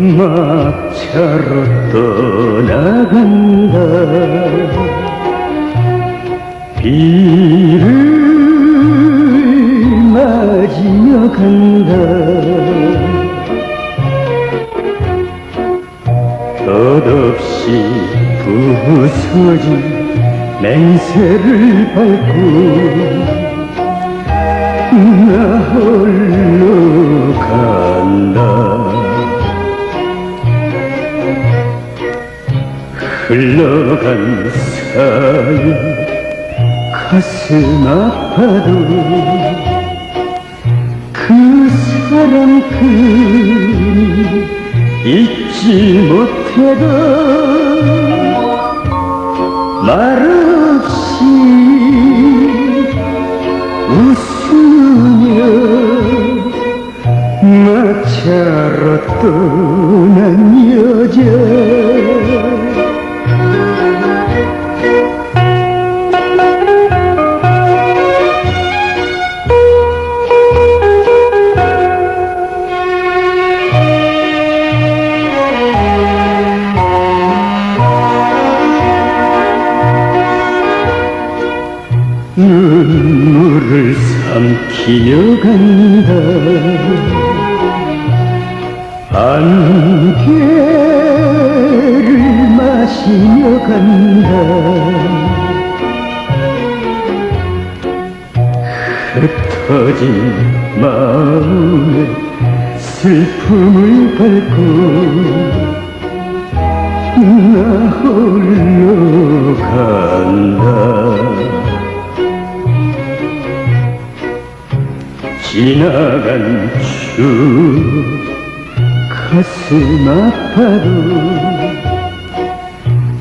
마차로 떠나간다. 비를 맞으며 간다. 덧없이 부서진 맹세를 밟고 나 홀로 흘러간 사이 가슴 아파도 그 사람 그리 잊지 못해도 말없이 웃으며 마차로 떠 눈물을 삼키며 간다. 안개를 마시며 간다. 흩어진 마음에 슬픔을 밟고 나 홀로 간다 지나간 추억 가슴 아파도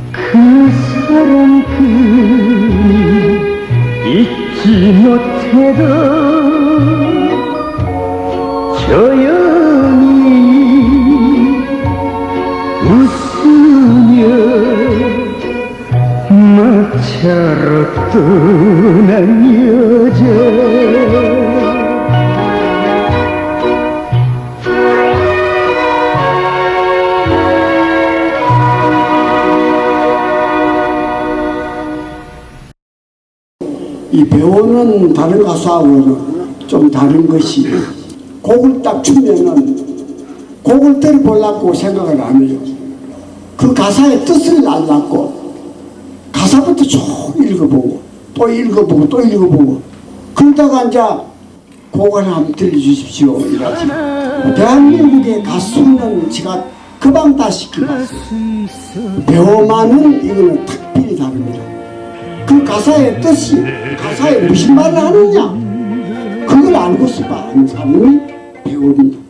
그 사람 그리 잊지 못해도 조용히 웃으며 마차로 떠난 여자 이 배우는 다른 가수하고는 좀 다른 것이 곡을 딱 추면은 곡을 때려 보려고 생각을 안 해요. 그 가사의 뜻을 알라고 가사부터 쭉 읽어보고 또 읽어보고 또 읽어보고 그러다가 이제 곡을 한번 들려주십시오. 이러지. 대한민국의 가수는 제가 그방 다 시켜봤어요. 배우만은 이거는 특별히 다릅니다. 그 가사의 뜻이 가사에 무슨 말을 하느냐 그걸 알고서 봐 아는 사람이 배우입니다.